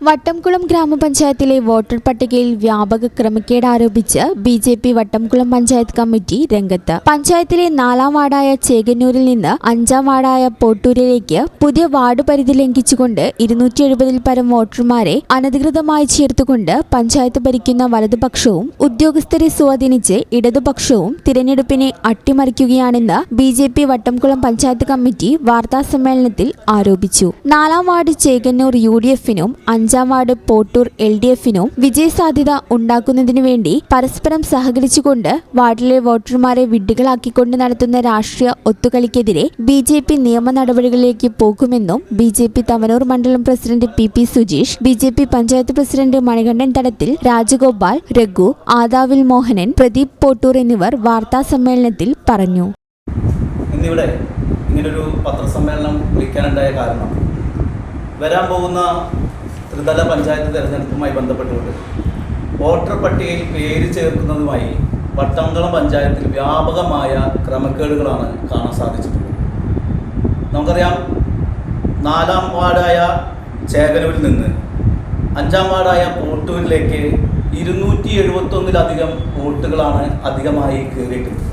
വട്ടംകുളം ഗ്രാമപഞ്ചായത്തിലെ വോട്ടർ പട്ടികയിൽ വ്യാപക ക്രമക്കേട് ആരോപിച്ച് B J P Vattamkulam panchayat committee രംഗത്ത്. പഞ്ചായത്തിലെ നാലാം വാർഡായ ചേകന്നൂരിൽ നിന്ന് അഞ്ചാം വാർഡായ പോട്ടൂരിലേക്ക് പുതിയ വാർഡ് പരിധി ലംഘിച്ചുകൊണ്ട് ഇരുന്നൂറ്റി എഴുപതിൽ പരം വോട്ടർമാരെ അനധികൃതമായി ചേർത്തുകൊണ്ട് പഞ്ചായത്ത് ഭരിക്കുന്ന വലതുപക്ഷവും ഉദ്യോഗസ്ഥരെ സ്വാധീനിച്ച് ഇടതുപക്ഷവും തിരഞ്ഞെടുപ്പിനെ അട്ടിമറിക്കുകയാണെന്ന് B J P Vattamkulam panchayat committee വാർത്താസമ്മേളനത്തിൽ ആരോപിച്ചു. നാലാം വാർഡ് ചേകന്നൂർ യു ഡി എഫിനും അഞ്ചാം വാർഡ് പോട്ടൂർ എൽ ഡി എഫിനും വിജയസാധ്യത ഉണ്ടാക്കുന്നതിനു വേണ്ടി പരസ്പരം സഹകരിച്ചുകൊണ്ട് വാർഡിലെ വോട്ടർമാരെ വിഡ്ഢികളാക്കിക്കൊണ്ട് നടത്തുന്ന രാഷ്ട്രീയ ഒത്തുകളിക്കെതിരെ ബി ജെ പി നിയമ നടപടികളിലേക്ക് പോകുമെന്നും ബി ജെ പി തവനൂർ മണ്ഡലം president P P Sujeesh B J P panchayat president Manikandan Thadathil Rajagopal Raghu ആദാവിൽ Mohanan Pradeep Pottur എന്നിവർ വാർത്താ സമ്മേളനത്തിൽ പറഞ്ഞു. ഇന്നിവിടെ ഇങ്ങനൊരു പത്രസമ്മേളനം വിളിക്കാനുണ്ടായ കാരണം വരാൻ പോകുന്ന ത്രിതല പഞ്ചായത്ത് തെരഞ്ഞെടുപ്പുമായി ബന്ധപ്പെട്ടുകൊണ്ട് വോട്ടർ പട്ടികയിൽ പേര് ചേർക്കുന്നതുമായി വട്ടംകുളം പഞ്ചായത്തിൽ വ്യാപകമായ ക്രമക്കേടുകളാണ് കാണാൻ സാധിച്ചിട്ടുള്ളത്. നമുക്കറിയാം നാലാം വാർഡായ ചേകലൂരിൽ നിന്ന് അഞ്ചാം വാർഡായ പോട്ടൂരിലേക്ക് ഇരുന്നൂറ്റി എഴുപത്തൊന്നിലധികം വോട്ടുകളാണ് അധികമായി കയറിയിട്ടുള്ളത്.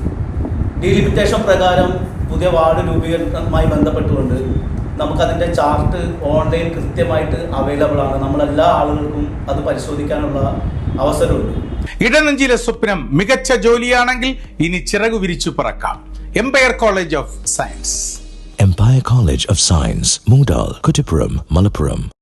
ഡിലിമിറ്റേഷൻ പ്രകാരം പുതിയ വാർഡ് രൂപീകരണവുമായി ബന്ധപ്പെട്ടുകൊണ്ട് നമുക്കതിന്റെ ചാർട്ട് ഓൺലൈൻ കൃത്യമായിട്ട് അവൈലബിൾ ആണ്. നമ്മളെല്ലാ ആളുകൾക്കും അത് പരിശോധിക്കാനുള്ള അവസരമുണ്ട്. ഇടനെഞ്ചിലെ സ്വപ്നം മികച്ച ജോലിയാണെങ്കിൽ ഇനി ചിറകു വിരിച്ചു പറക്കാം. Empire College of Science Empire College of Science, Moondal, Kutipuram, Malappuram.